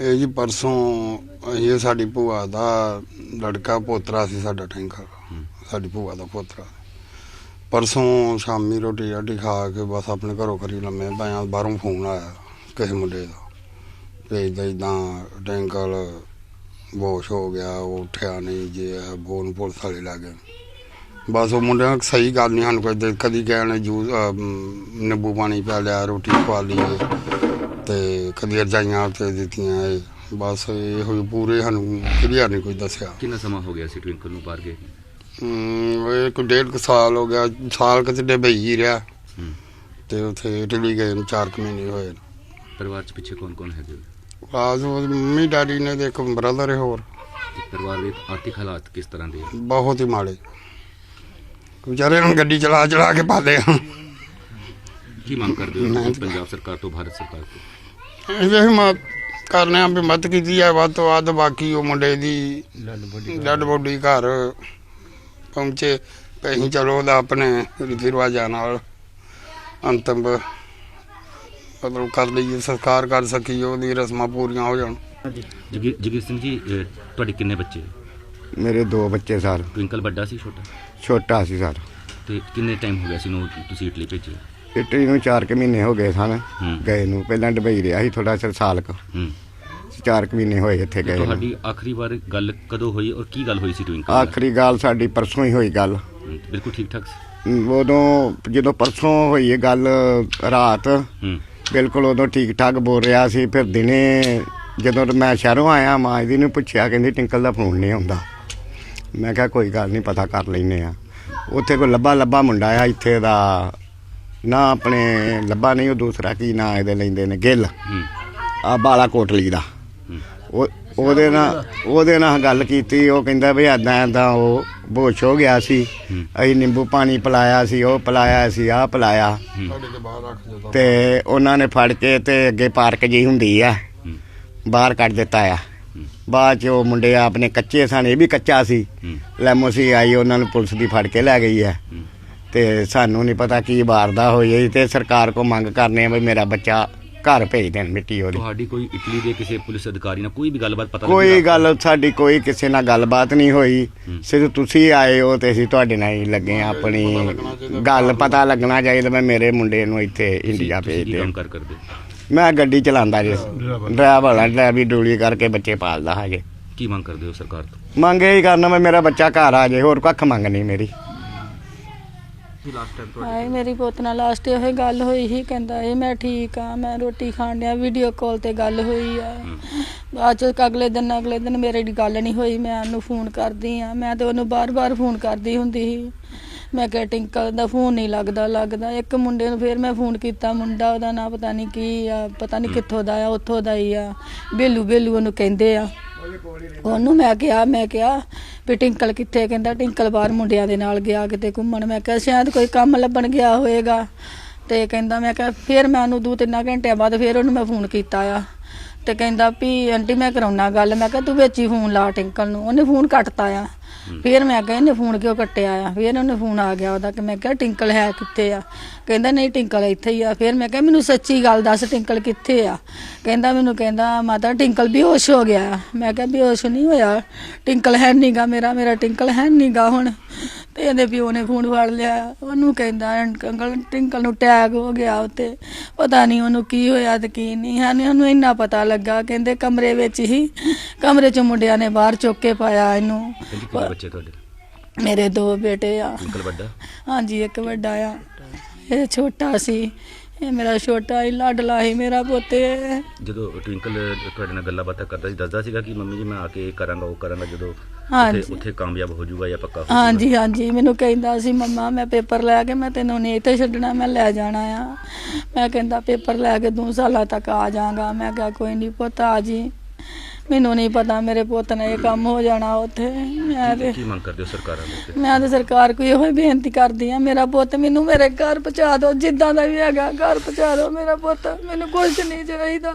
ਇਹ ਜੀ ਪਰਸੋਂ ਇਹ ਸਾਡੀ ਭੂਆ ਦਾ ਲੜਕਾ ਪੋਤਰਾ ਸੀ ਸਾਡਾ ਟੈਂਕਰ ਸਾਡੀ ਭੂਆ ਦਾ ਪੋਤਰਾ। ਪਰਸੋਂ ਸ਼ਾਮੀ ਰੋਟੀ ਰਾਟੀ ਖਾ ਕੇ ਬਸ ਆਪਣੇ ਘਰੋਂ ਕਰੀ ਲੰਮੇ ਪਿਆ ਬਾਹਰੋਂ ਫੋਨ ਆਇਆ ਕਿਸੇ ਮੁੰਡੇ ਦਾ। ਤੇ ਇਦਾਂ ਇਦਾਂ ਟੈਂਕਰ ਬੋਸ਼ ਹੋ ਗਿਆ, ਉਹ ਉੱਠਿਆ ਨਹੀਂ ਜੇ ਇਹ ਬੋਨ ਪੁਲਿਸ ਵਾਲੇ ਲੱਗ ਗਏ। ਬਸ ਉਹ ਮੁੰਡਿਆਂ ਨੂੰ ਸਹੀ ਗੱਲ ਨਹੀਂ ਸਾਨੂੰ ਕਦੇ ਕਦੀ ਕਹਿਣ ਜੂਸ ਨਿੰਬੂ ਪਾਣੀ ਪਿਆ ਲਿਆ, ਰੋਟੀ ਖਵਾ ਲਈ ਤੇ ਕਦੀ ਰਜਾਈਆਂ ਤੇ ਦਿੱਤੀਆਂ ਇਹ। ਬਸ ਇਹ ਹੋਈ ਪੂਰੇ ਸਾਨੂੰ ਕਲੀਅਰ ਨਹੀਂ ਕੋਈ ਦੱਸਿਆ। ਕਿੰਨਾ ਸਮਾਂ ਹੋ ਗਿਆ ਸੀ ਟਵਿੰਕਲ ਨੂੰ ਬਾਹਰ ਗਏ ਅਮ, ਇਹ ਕੋਈ ਡੇਢ ਕੁ ਸਾਲ ਹੋ ਗਿਆ। ਸਾਲ ਕਿਤੇ ਡਬਈ ਹੀ ਰਿਹਾ। ਹੂੰ। ਤੇ ਉੱਥੇ ਇਟਲੀ ਗਏ ਨੂੰ ਚਾਰ ਕੁ ਮਹੀਨੇ ਹੋਏ ਪਰਿਵਾਰ ਚ ਪਿੱਛੇ ਕੌਣ ਕੌਣ ਹੈਗੇ? ਆਸ ਉਹ ਮੰਮੀ ਡੈਡੀ ਨੇ ਤੇ ਇੱਕ ਬ੍ਰਦਰ ਹੋਰ। ਤੇ ਪਰਿਵਾਰ ਦੇ ਆਰਥਿਕ ਹਾਲਾਤ ਕਿਸ ਤਰ੍ਹਾਂ ਦੇ ਆ? ਬਹੁਤ ਹੀ ਮਾੜੇ। ਵਿਚਾਰੇ ਨੂੰ ਗੱਡੀ ਚਲਾ ਚਲਾ ਕੇ ਪਾਲੇ ਆ। ਕੀ ਮੰਗ ਕਰਦੇ ਹੋ ਤੁਸੀਂ ਪੰਜਾਬ ਸਰਕਾਰ ਤੋਂ ਭਾਰਤ ਸਰਕਾਰ ਤੋਂ? ਇਹ ਵੀ ਮੈਂ ਕਰਨੇ ਆ ਵੀ ਮਦਦ ਕੀਤੀ ਹੈ ਵੱਧ ਤੋਂ ਵੱਧ ਬਾਕੀ ਉਹ ਮੁੰਡੇ ਦੀ ਡੱਡ ਬੋਡੀ ਘਰ ਪਹੁੰਚੇ ਅਸੀਂ ਚਲੋ ਉਹਦਾ ਆਪਣੇ ਰੀਤੀ ਰਿਵਾਜਾਂ ਨਾਲ ਅੰਤਮ ਮਤਲਬ ਕਰ ਲਈਏ ਸੰਸਕਾਰ ਕਰ ਸਕੀਏ ਉਹਦੀ ਰਸਮਾਂ ਪੂਰੀਆਂ ਹੋ ਜਾਣ। ਜਗੀ ਜਗੀਰ ਸਿੰਘ ਜੀ ਤੁਹਾਡੇ ਕਿੰਨੇ ਬੱਚੇ? ਮੇਰੇ ਦੋ ਬੱਚੇ ਸਰ। ਟਵਿੰਕਲ ਵੱਡਾ ਸੀ ਛੋਟਾ? ਛੋਟਾ ਸੀ ਸਰ। ਤੇ ਕਿੰਨੇ ਟਾਈਮ ਹੋ ਗਿਆ ਸੀ ਨੂੰ ਤੁਸੀਂ ਇਟਲੀ ਭੇਜੇ ਇਟਲੀ ਨੂੰ 4 ਕੁ ਮਹੀਨੇ ਹੋ ਗਏ ਸਨ। ਗਏ ਨੂੰ। ਪਹਿਲਾਂ ਡਬਈ ਰਿਹਾ ਸੀ ਥੋੜਾ ਚਿਰ ਸਾਲ ਕੁ। ਹੂੰ। 4 ਕੁ ਮਹੀਨੇ ਹੋਏ ਇੱਥੇ ਗਏ ਨੂੰ। ਤੁਹਾਡੀ ਆਖਰੀ ਵਾਰ ਗੱਲ ਕਦੋਂ ਹੋਈ ਔਰ ਕੀ ਗੱਲ ਹੋਈ ਸੀ ਟਵਿੰਕਲ ਨਾਲ? ਆਖਰੀ ਗੱਲ ਸਾਡੀ ਪਰਸੋਂ ਹੀ ਹੋਈ ਗੱਲ। ਹੂੰ, ਬਿਲਕੁਲ ਠੀਕ ਠਾਕ ਸੀ? ਅਮ, ਉਦੋਂ ਜਦੋਂ ਪਰਸੋਂ ਹੋਈ ਇਹ ਗੱਲ ਰਾਤ ਹੂੰ। ਬਿਲਕੁਲ ਉਦੋਂ ਠੀਕ ਠਾਕ ਬੋਲ ਰਿਹਾ ਸੀ। ਫਿਰ ਦਿਨੇ ਜਦੋਂ ਮੈਂ ਸ਼ਹਿਰੋਂ ਆਇਆ ਮਾਂ ਇਹਦੀ ਨੂੰ ਪੁੱਛਿਆ ਕਹਿੰਦੀ ਟਿੰਕਲ ਦਾ ਫੋਨ ਨਹੀਂ ਆਉਂਦਾ। ਮੈਂ ਕਿਹਾ ਕੋਈ ਗੱਲ ਨਹੀਂ ਪਤਾ ਕਰ ਲੈਨੇ ਆ ਉੱਥੇ ਕੋਈ ਲੱਭਾ ਲੱਭਾ ਮੁੰਡਾ ਆ ਇੱਥੇ ਦਾ ਨਾ ਆਪਣੇ ਲੱਭਾ ਨਹੀਂ ਉਹ ਦੂਸਰਾ ਕੀ ਨਾਂ ਇਹਦੇ ਲੈਂਦੇ ਨੇ ਗਿੱਲ। ਆ ਬਾਲਾ ਕੋਟਲੀ ਦਾ। ਉਹ ਉਹਦੇ ਨਾਲ ਉਹਦੇ ਨਾਲ ਗੱਲ ਕੀਤੀ ਉਹ ਕਹਿੰਦਾ ਵੀ ਏਦਾਂ ਏਦਾਂ ਉਹ ਬੋਸ਼ ਹੋ ਗਿਆ ਸੀ। ਅਸੀਂ ਨਿੰਬੂ ਪਾਣੀ ਪਿਲਾਇਆ ਸੀ ਉਹ ਪਿਲਾਇਆ ਸੀ ਆਹ ਪਿਲਾਇਆ। ਸਾਡੇ ਦੇ ਬਾਹਰ ਰੱਖ ਦਿੱਤਾ। ਤੇ ਉਹਨਾਂ ਨੇ ਫੜ ਕੇ ਤੇ ਅੱਗੇ ਪਾਰਕ ਜੀ ਹੁੰਦੀ ਆ ਬਾਹਰ ਕੱਢ ਦਿੱਤਾ ਆ। ਬਾਅਦ ਚ ਉਹ ਮੁੰਡੇ ਆਪਣੇ ਕੱਚੇ ਸਨ ਇਹ ਵੀ ਕੱਚਾ ਸੀ। ਲੈਮੋਸੀ ਆਈ ਉਹਨਾਂ ਨੂੰ ਪੁਲਿਸ ਦੀ ਫੜ ਕੇ ਲੈ ਗਈ ਹੂੰ। ਤੇ ਸਾਨੂੰ ਨਹੀਂ ਪਤਾ ਕੀ ਵਾਰਦਾ ਹੋਈ ਹੈ ਤੇ ਸਰਕਾਰ ਕੋ ਮੰਗ ਕਰਨੇ ਆ ਵੀ ਮੇਰਾ ਬੱਚਾ ਘਰ ਭੇਜ ਦੇਣ ਮਿੱਟੀ ਉਹਦੀ। ਤੁਹਾਡੀ ਕੋਈ ਇਟਲੀ ਦੇ ਕਿਸੇ ਪੁਲਿਸ ਅਧਿਕਾਰੀ ਨਾਲ ਕੋਈ ਵੀ ਗੱਲਬਾਤ ਪਤਾ ਕੋਈ ਲੱਗੀ ਗੱਲ ਸਾਡੀ ਕੋਈ ਕਿਸੇ ਨਾਲ ਗੱਲਬਾਤ ਨਹੀਂ ਹੋਈ। ਹੂੰ। ਸਿਰਫ ਤੁਸੀਂ ਆਏ ਹੋ ਤੇ ਅਸੀਂ ਤੁਹਾਡੇ ਨਾਲ ਹੀ ਲੱਗੇ ਆ ਆਪਣੀ ਗੱਲ ਪਤਾ ਲੱਗਣਾ ਚਾਹੀਦਾ ਮੈਂ ਮੇਰੇ ਮੁੰਡੇ ਨੂੰ ਇੱਥੇ ਇੰਡੀਆ ਭੇਜ ਕੰਮ ਕਰ ਕਰਦੇ? ਮੈਂ ਗੱਡੀ ਚਲਾਉਂਦਾ ਜੀ। ਡਰਾਈਵਰ। ਵਾਲਾ ਡਰਾਈਵਰੀ ਡੂਲੀ ਕਰਕੇ ਬੱਚੇ ਪਾਲਦਾ ਹਜੇ ਕੀ ਮੰਗ ਕਰਦੇ ਹੋ ਸਰਕਾਰ ਤੋਂ? ਮੰਗ ਇਹ ਹੀ ਕਰਨਾ ਮੈਂ ਮੇਰਾ ਬੱਚਾ ਘਰ ਆ ਜਾਏ ਹੋਰ ਕੱਖ ਮੰਗ ਨਹੀਂ ਮੇਰੀ। ਹਾਏ ਮੇਰੀ ਪੁੱਤ ਨਾਲ ਲਾਸਟ ਇਹ ਗੱਲ ਹੋਈ ਸੀ ਕਹਿੰਦਾ ਇਹ ਮੈਂ ਠੀਕ ਆ ਮੈਂ ਰੋਟੀ ਖਾਣ ਡਿਆ ਵੀਡੀਓ ਕਾਲ ਤੇ ਗੱਲ ਹੋਈ ਆ। ਬਾਅਦ ਚ ਅਗਲੇ ਦਿਨ ਅਗਲੇ ਦਿਨ ਮੇਰੇ ਦੀ ਗੱਲ ਨਹੀਂ ਹੋਈ ਮੈਂ ਉਹਨੂੰ ਫੋਨ ਕਰਦੀ ਆ ਮੈਂ ਤੇ ਉਹਨੂੰ ਬਾਰ-ਬਾਰ ਫੋਨ ਕਰਦੀ ਹੁੰਦੀ ਸੀ। ਮੈਂ ਕਿਹਾ ਟਿੰਕਲ ਦਾ ਫੋਨ ਨਹੀਂ ਲੱਗਦਾ ਲੱਗਦਾ। ਇੱਕ ਮੁੰਡੇ ਨੂੰ ਫਿਰ ਮੈਂ ਫੋਨ ਕੀਤਾ ਮੁੰਡਾ ਉਹਦਾ ਨਾਂ ਪਤਾ ਨਹੀਂ ਕੀ ਆ ਪਤਾ ਨਹੀਂ ਕਿੱਥੋਂ ਦਾ ਆ ਉੱਥੋਂ ਦਾ ਹੀ ਆ। ਬੇਲੂ ਬੇਲੂ ਉਹਨੂੰ ਕਹਿੰਦੇ ਆ। ਉਹਨੂੰ ਮੈਂ ਕਿਹਾ ਮੈਂ ਕਿਹਾ ਵੀ ਟਿੰਕਲ ਕਿੱਥੇ ਕਹਿੰਦਾ ਟਿੰਕਲ ਬਾਹਰ ਮੁੰਡਿਆਂ ਦੇ ਨਾਲ ਗਿਆ ਕਿਤੇ ਘੁੰਮਣ। ਮੈਂ ਕਿਹਾ, ਸ਼ਾਇਦ ਕੋਈ ਕੰਮ ਲੱਭਣ ਗਿਆ ਹੋਏਗਾ। ਤੇ ਕਹਿੰਦਾ, ਮੈਂ ਕਿਹਾ, ਫਿਰ ਮੈਂ ਉਹਨੂੰ ਦੋ ਤਿੰਨ ਘੰਟਿਆਂ ਬਾਅਦ ਫਿਰ ਉਹਨੂੰ ਮੈਂ ਫੋਨ ਕੀਤਾ ਆ। ਤੇ ਕਹਿੰਦਾ ਵੀ, ਆਂਟੀ, ਮੈਂ ਕਰਾਉਣਾ ਗੱਲ। ਮੈਂ ਕਿਹਾ, ਤੂੰ ਵਿੱਚ ਹੀ ਫੋਨ ਲਾ ਟਿੰਕਲ ਨੂੰ। ਉਹਨੇ ਫੋਨ ਕੱਟਤਾ ਆ। ਫਿਰ ਮੈਂ ਕਿਹਾ, ਇਹਨੇ ਫੋਨ ਕਿਉਂ ਕੱਟਿਆ ਆ? ਫਿਰ ਉਹਨੇ ਫੋਨ ਆ ਗਿਆ ਉਹਦਾ ਕਿ ਮੈਂ ਕਿਹਾ, ਟਿੰਕਲ ਹੈ ਕਿੱਥੇ ਆ? ਕਹਿੰਦਾ, ਨਹੀਂ, ਟਿੰਕਲ ਇੱਥੇ ਹੀ ਆ। ਫਿਰ ਮੈਂ ਕਿਹਾ, ਮੈਨੂੰ ਸੱਚੀ ਗੱਲ ਦੱਸ, ਟਿੰਕਲ ਕਿੱਥੇ ਆ? ਕਹਿੰਦਾ ਮੈਨੂੰ, ਕਹਿੰਦਾ, ਮਾਤਾ, ਟਿੰਕਲ ਬੇਹੋਸ਼ ਹੋ ਗਿਆ। ਆ। ਮੈਂ ਕਿਹਾ, ਬੇਹੋਸ਼ ਨਹੀਂ ਹੋਇਆ। ਟਿੰਕਲ ਹੈ ਨੀਗਾ ਮੇਰਾ ਮੇਰਾ ਟਿੰਕਲ ਹੈ ਨੀਗਾ ਹੁਣ। ਤੇ ਇਹਦੇ ਪਿਓ ਨੇ ਫੋਨ ਫੜ ਲਿਆ। ਉਹਨੂੰ ਕਹਿੰਦਾ ਅੰਕਲ ਟਿੰਕਲ ਨੂੰ ਟੈਗ ਹੋ ਗਿਆ ਉੱਤੇ। ਪਤਾ ਨਹੀਂ ਉਹਨੂੰ ਕੀ ਹੋਇਆ ਤੇ ਕੀ ਨਹੀਂ। ਹਨ ਉਹਨੂੰ ਇੰਨਾ ਪਤਾ ਲੱਗਾ ਕਹਿੰਦੇ ਕਮਰੇ ਵਿੱਚ ਹੀ ਕਮਰੇ ਚੋਂ ਮੁੰਡਿਆਂ ਨੇ ਬਾਹਰ ਚੁੱਕ ਕੇ ਪਾਇਆ ਇਹਨੂੰ। ਕਹਿੰਦੀ ਕਿੰਨੇ ਬੱਚੇ ਤੁਹਾਡੇ? ਮੇਰੇ ਦੋ ਬੇਟੇ ਆ। ਵੱਡਾ? ਹਾਂਜੀ ਇੱਕ ਵੱਡਾ ਆ। ਇਹ ਛੋਟਾ ਸੀ। ਇਹ ਮੇਰਾ ਛੋਟਾ ਹੀ ਲਾਡਲਾ ਸੀ ਮੇਰਾ ਪੋਤੇ। ਜਦੋਂ ਟਵਿੰਕਲ ਤੁਹਾਡੇ ਨਾਲ ਗੱਲਾਂ ਬਾਤਾਂ ਕਰਦਾ ਸੀ ਦੱਸਦਾ ਸੀਗਾ ਕਿ ਮੰਮੀ ਜੀ ਮੈਂ ਆ ਕੇ ਇਹ ਕਰਾਂਗਾ ਉਹ ਕਰਾਂਗਾ ਜਦੋਂ ਹਾਂਜੀ। ਉੱਥੇ ਉੱਥੇ ਕਾਮਯਾਬ ਹੋ ਜਾਊਗਾ ਜਾਂ ਪੱਕਾ ਹੋ ਜਾਊਗਾ। ਹਾਂਜੀ ਹਾਂਜੀ ਮੈਨੂੰ ਕਹਿੰਦਾ ਸੀ ਮੰਮਾ ਮੈਂ ਪੇਪਰ ਲੈ ਕੇ ਮੈਂ ਤੈਨੂੰ ਨਹੀਂ ਇੱਥੇ ਛੱਡਣਾ ਮੈਂ ਲੈ ਜਾਣਾ ਆ। ਮੈਂ ਕਹਿੰਦਾ ਪੇਪਰ ਲੈ ਕੇ ਦੋ ਸਾਲਾਂ ਤੱਕ ਆ ਜਾਵਾਂਗਾ ਮੈਂ ਕਿਹਾ ਕੋਈ ਨਹੀਂ ਪੁੱਤ ਆ ਜੀ। ਮੈਨੂੰ ਨਹੀਂ ਪਤਾ ਮੇਰੇ ਪੁੱਤ ਨੇ ਇਹ ਕੰਮ ਹੋ ਜਾਣਾ ਉੱਥੇ। ਮੈਂ ਤੇ ਕੀ ਮੰਗ ਕਰਦੇ ਹੋ ਸਰਕਾਰਾਂ ਦੇ ਮੈਂ ਤੇ ਸਰਕਾਰ ਕੋਈ ਇਹੋ ਹੀ ਬੇਨਤੀ ਕਰਦੀ ਆ ਮੇਰਾ ਪੁੱਤ ਮੈਨੂੰ ਮੇਰੇ ਘਰ ਪਹੁੰਚਾ ਦਿਓ ਜਿੱਦਾਂ ਦਾ ਵੀ ਹੈਗਾ ਘਰ ਪਹੁੰਚਾ ਦਿਓ ਮੇਰਾ ਪੁੱਤ ਮੈਨੂੰ ਕੁਝ ਨਹੀਂ ਚਾਹੀਦਾ।